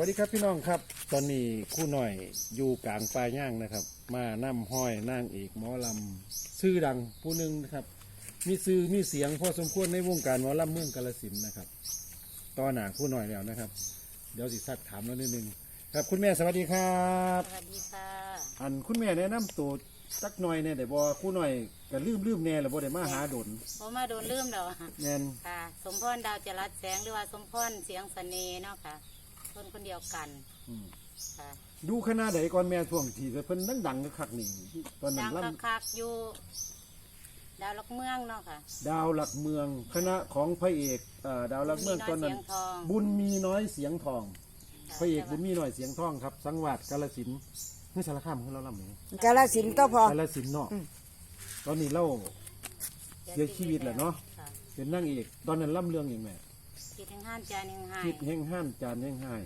วัสดีครับพี่น้องครับ ตอนนี้ครู่หน่อยอยู่กลางป่าย่างนะครับ มานั่มห้อยนั่งเอกหมอลำชื่อดังผู้หนึ่งนะครับ มีซื้อมีเสียงพอสมควรในวงการหมอลำเมืองกาลสินธุ์นะครับตอนหนาครู่หน่อยแล้วนะครับ เดี๋ยวสิซักถามแล้วนิดนึงครับคุณแม่สวัสดีครับ สวัสดีค่ะ อันคุณแม่แนะนำตัวสักหน่อยเนี่ยเดี๋ยวบอครู่หน่อยก็ลืมลืมแน่แล้วบอได้มาหาดนผมมาโดนลืมแล้วอะแน่นค่ะ สมพรดาวจรัสแสงหรือว่าสมพรเสียงเสน่ห์เนาะค่ะ คนคนเดียวกันอืมค่ะดูขนาดไหนก่อนแม่ช่วงที่เพิ่นดังๆคักๆนี่ตอนนั้ดันงล่ำคักๆอยู่ดาวลักเมืองเนาะค่ะ ดาวหลักเมือง คณะของพระเอกเอ่อดาวหลักเมืองตอนนั้น บุญมีน้อยเสียงทองบุญมีน้อยเสียงทองพระเอกบุญมีน้อยเสียงทองครับ สังวาดกาลสินธุ์นี่สารคามของเราลำนี้กาลสินธุ์ก็พอ กาลสินธุ์เนาะตอนนี้เราเสียชีวิตแล้วเนาะ ค่เป็นนั่งเอกตอนนั้นล่ำเรื่องอย่างแม่ คิดถึงห้านจานหนึ่งให้คิดแห้งห้านจานแห้งห้าย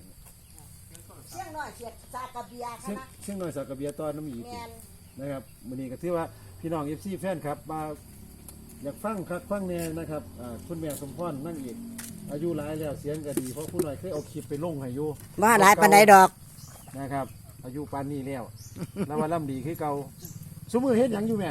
เสียงน้อยเสียดซากระเบียเชียงคณะเชียงน้อยสักกระเบียตอนน้ำอีกแมนนะครับวันนี้ก็ถือว่าพี่น้องเอฟซีแฟนครับมาอยากฟังครับฟังแน่นะครับอ่าคุณแม่สมพรนั่งเอกอายุหลายแล้วเสียงก็ดีเพราะคุณหน่อยเคยเอาคลิปไปลงให้อยู่ ว่าหลายปันไดดอก นะครับ อายุปานนี้แล้ว แล้วว่าล่ำดีคือเก่าสมมือเฮ็ดหยังอยู่แม่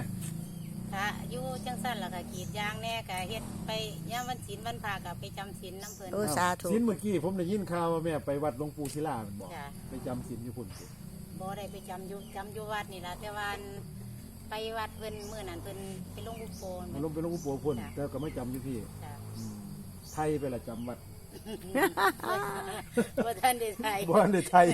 ค่ะอยู่จังสั้นแล้วก็กรีดยางแน่ก็เฮ็ดไปย่ามวันศีลวันพาก็ไปจำศีลน้ำเพลินโอ้สาธุสินเมื่อกี้ผมได้ยินข่าวว่าแม่ไปวัดหลวงปู่ศิลาเป็นบอกจ้ะ ไปจำสินอยู่พุ่นสิบ่ได้ไปจำอยู่จำอยู่วัดนี่ล่ะแต่ว่าอันไปวัดเพิ่นมื้อนั้นเพิ่นไปลงอุโปนมาลงไปหลวงปู่ปู่พุ่นจ้ะแต่ก็ไม่จำอยู่พี่จ้ะอืมไทยไปละจำวัด บ่ทันได้ใส่บ้านในไทย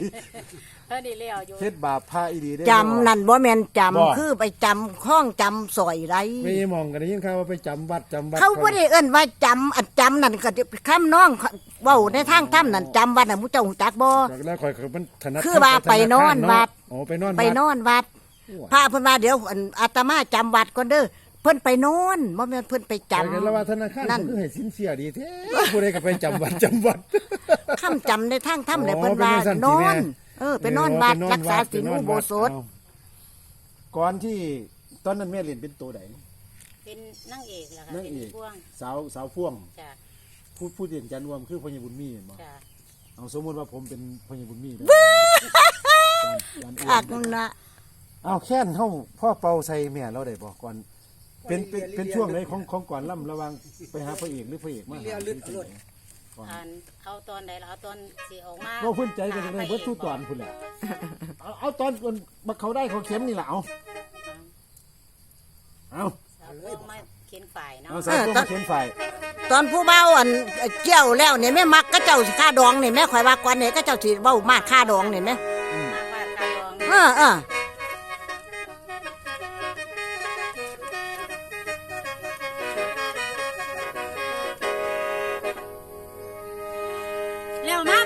ท่านได้เลี้ยวอยู่เฮ็ดบาปพาอีดีได้จำนั่นบ่แมนจบ่ำคือไปจำข้องจำสอยไรไม่มองกันได้ยินข่าวว่าไปจำวัดจำวัดเขาบ่ได้เอิ้นว่าจำอันจำนั่นก็ข้ามน้องเว้าในทางถ้ำนั่นจำวัดน่ะมุเจ้าหูจักบ่ จากแล้วคอยเขามันถนัดคือว่าไปนอนวัด โอ้ไปนอนไปนวัดอนวัด พระเพิ่นว่าเดี๋ยวอันอาตมาจำวัดก่อนเด้อ เพิ่นไปนอนบ่แม่นเพิ่นไปจำไปกันแล้วว่าธนาคารนั่นเพิ่นคือให้สินเสียดีแท้ผู้ใดก็ไปจำวัดจำวัดค่ำจำในทางถ้ำเลยอ๋อเพิ่นว่าเป็นจังซั่นนอนสิแม่เออไปนอนวัดเออรักษาไปศีลนอนอุโบวัดสถเอาก่อนที่ตอนนั้นแม่เรียนเป็นตัวไหนเป็นนางเอกแล้วค่ะนางเป็นเอกพ่วงสาวสาวพ่วงจ้ะพูดพูดเรียนจันรวมคือพญบุญมีเห็นบ่จ้ะเอาสมมติว่าผมเป็นพญบุญมีนะจันจันอ้วอักนนะเอาแค่นเฮาพ่อเป่าใส่แม่เราได้บ่ก่อน เป็นเป็นเป็นช่วงไหนของของก่อนล่ำระหวังไปหาพระเอกหรือพระเอกมาหาหรือจังไหนก่อนอ่านเอาตอนใดแล้วเอาตอนสิออกมาก็พุ่นใจกันจังไดเบิดทุกตอนพุ่นแหละเอาเอาตอนมันบักเขาได้เขาเข็มนี่ล่ะเอาเอาเอาพวกมาเขียนฝ่ายเนาะเอาใส่ตัวมาเข็มไฟตอนผู้เบาอันเกี่ยวแล้วเนี่ยแม่มักก็เจ้าสิค่าดองนี่แม่ข่อยว่าก่อนเนี่ยก็เจ้าสิเว้ามาค่าดองนี่แม่มาฟาดกายองเออเออ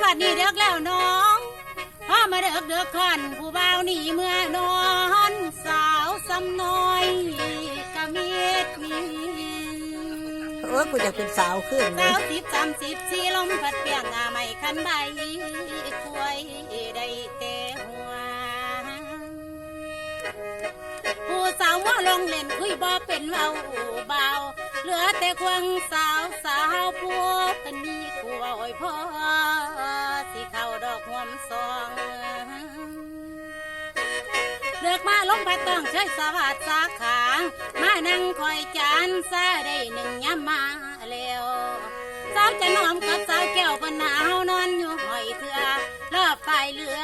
บัดนี้เด็กแล้วน้องพอมาเด็กเด็กขันผู้บ่าวนี่เมื่อนอนสาวสำน้อยกะเมียดมีเออกูจะเป็นสาวขึ้นเลสาวยสิบสามสิบสี่ลมพัดเปียงอาไม่คันใบควยได้แต่หัว ผู้สาวว่าลงเล่นคุยบ่เป็นเว้าเบาเหลือแต่ควงสาวสาวพวกนี้กูอ้อยพ่อสิเข้า ดอกหวมซองเลือกมาลงไปต้องใช้สวัสดสาขา มานั่งคอยจานซาได้หนึ่งยามมาแล้วสาวจะนอมกับสาวแก้วปนหาวนอนอยู่หอยเถื่อรอบฝ่ายเหลือ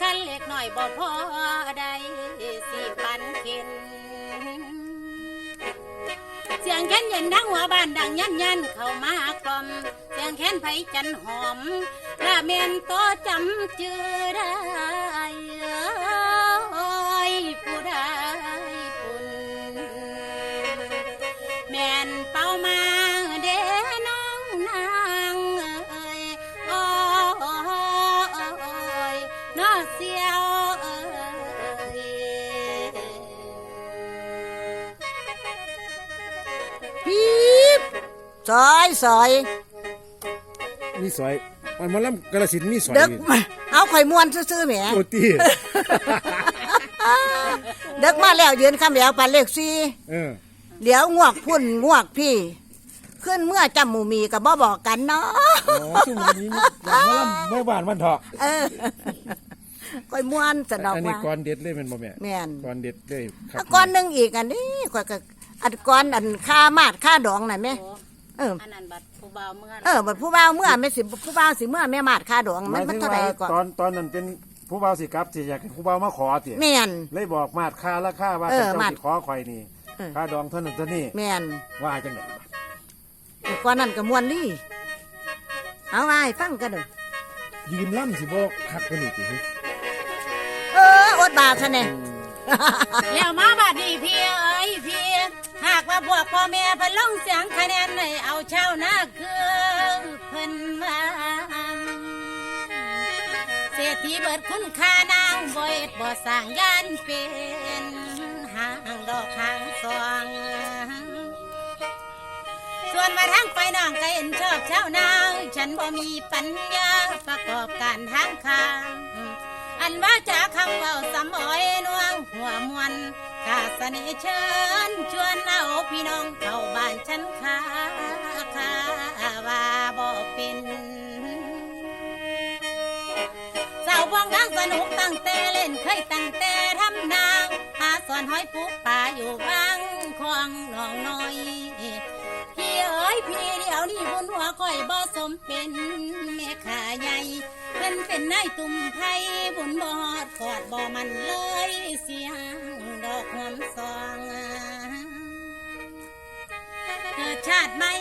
คันเล็กหน่อยบ่พอได้สิปันเข็นเสียงแค้นเย็นดังหัวบ้านดังยันยันเข้ามากลอม งแค้นไผจันหอมละเมนโตจำจือได้เอ้ยผู้ใดปุ่นแม่นเป้ามาเด้น้องนางเอ้ยโอ้ยน้อเสียวเอ้ยปี๊บซอยซอย มีสอยมันมาล่ำกระสินธุ์มีสอยเด็กนี่มาเอาข่อยมวนซื่อๆแหมโอตีเด็กมาแล้วยืนคำแล้วปันเลขสี่เออเหลียวงวกพุ่นงวกพี่ ขึ้นเมื่อจำหมูมีกับบ่บอกกันเนาะโอ้ช่วงนี้อย่างหมอลำเมื่อวานวันเถาะเออค่อยม่วนสนอกอันนี้ว่า ก่อนเด็ดเลยเป็นบ่แม่แม่น ก่อนเด็ดเลยครับอะก้อนหนึงอีกอันนี้ข่อยก็อันก้อนอันค่ามาดค่าดองน่ะแม่โอ้ เออ อันนั้นบัดผู้บ่าวเมื่อเออบัดผู้บ่าวเมื่อแม่สิผู้บ่าวสิเมื่อแม่มาดค่าดองหมัมานยมันถึงเท่าไหร่ว่าก่อนตอนตอนนั้นเป็นผู้บ่าวสิกลับสิอยากให้ผู้บ่าวมาขอติแม่น เลยบอกมาดค่าราคาว่าเออเจ้ามาดสิขอข่อยนี่เออ ค่าดองเท่านั้นเท่านี้แม่นว่าจังได๋ก้อนนั้นก็ม่วนดีเอาไว้ฟังกันเด้อยืนล่ำสิบ่คักกว่านี้ติเอออดบาทซะแน่แล้วมาบัดนี้พี่เอ้ยพี่หากว่าพวกพ่อแม่พลงเสียงคะแนนให้เอาเช่าหน้าคือเพิ่นว่าเศรษฐีเบิดคุณค่านางบ่เอ็ดบ่สร้างยานเป็นหางดอกหางซอง ส่วนมาทางไปน้องก็เห็นชอบเช้านางฉันบ่มีปัญญาประกอบการทางคาง อันว่าจะคำเว่าสำอ้อยนวงหัวมวนกาสน่ห์เชิญชวนเอาพี่น้องเข้าบ้านฉันคาคาว่าบ่เป็นสาววงนางสนุกตั้งแต่เล่นเคยตั้งแต่ทำนางหาสอนหอยปูป่าอยู่บางคลองหนองน้อยพี่เอ๋ยพี่เดี๋ยวนี้บุญหัวก้อยบ่สมเป็นแม่ขาใหญ่ พิ่นเป็นนายตุ่มไทยบุญบอดกอดบ่มันเลยเสียงดอกหอมซองเกิดชาติใหม่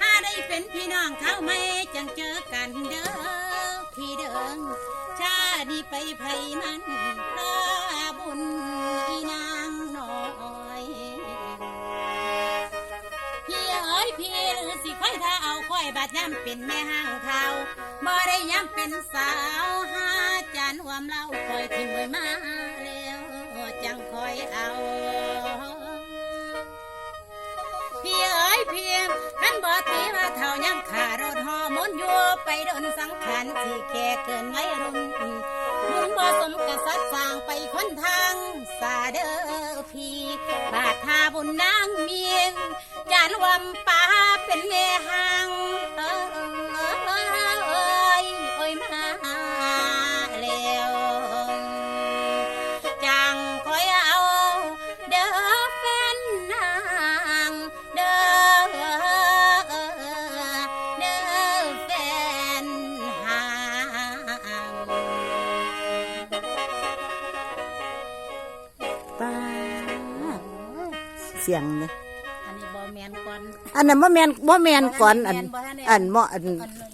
หาได้เป็นพี่น้องเขาไม่จังเจอกันเด้อพี่เดิมชาตินี้ไปไผมันพระบุญ พี่เอ๋ยพี่หรือสิค่อยถ้าเอาค่อยบาดย้ำเป็นแม่ห้างเทาบ่ได้ย้ำเป็นสาวหาจานหวมเล่าคอยทิ้งไว้มาแล้วจังคอยเอาพี่เอ๋ยพี่ขันบ่ตีว่าเท่ายังขารถหอมนอยู่ไปโดนสังขารที่แก่เกินไว้รุ่น บุญบ่สมกษัตริย์สร้างไปคนทางสาเดอพี่บาทาบุญนางเมียงจานวำป่าเป็นเม เสียงเลยอันนี้บอแมนก่อนอันนั้นบ่แม่นบ่แม่นก่อนอันบ่ทันได้อันบ่อัน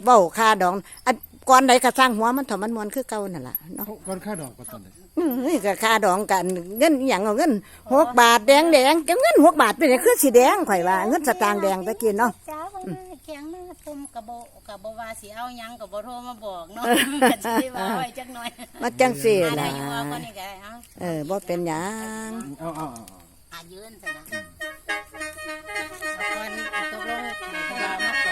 เว้าค่าดอง อันก่อนใดก็สร้างหัวมันเถอะมันมวนคือเก่านั่นล่ะเนาะก่อนค่าดอกก็ตอนใดอื้อก็ค่าดองกันเงินอหย่างเอาเงินหกบาทแดงแดงก็เงินหกบาทเป็นหยังคือสีแดงข่อยว่าเงินสตางค์แดงตะกี้เนาะจ้าว่าแข็งมาตุ่มกะบ่กะบ่ว่าสิเอาหยังกะบ่โทรมาบอกเนาะก็สิว่าไว้จักหน่อยมาจังซี่อันล่ะอายุเอาก็นี่ก็ได้เอาเออบ่เป็นหยังเอาเอาเอาอา ยืนสินะตะกอนตกลงให้เรามา